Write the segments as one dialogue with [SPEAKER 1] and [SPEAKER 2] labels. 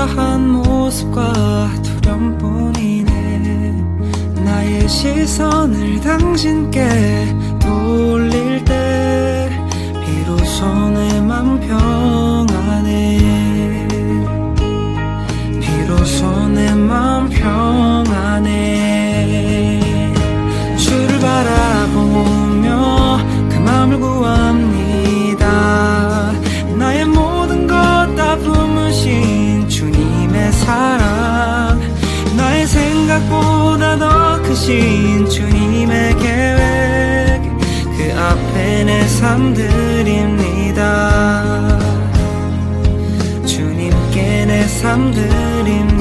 [SPEAKER 1] 초라한 모습과 두려움뿐이네. 나의 시선을 당신께 사랑. 나의 생각보다 더 크신 주님의 계획. 그 앞에 내삶 드립니다. 주님께 내삶 드립니다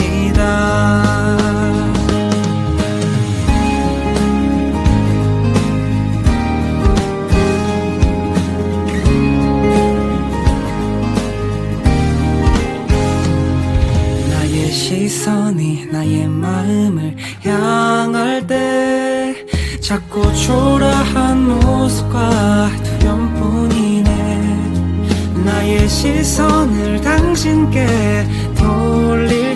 [SPEAKER 1] 시선이 나의 마음을 향할 때 자꾸 초라한 모습과 두려움뿐이네. 나의 시선을 당신께 돌릴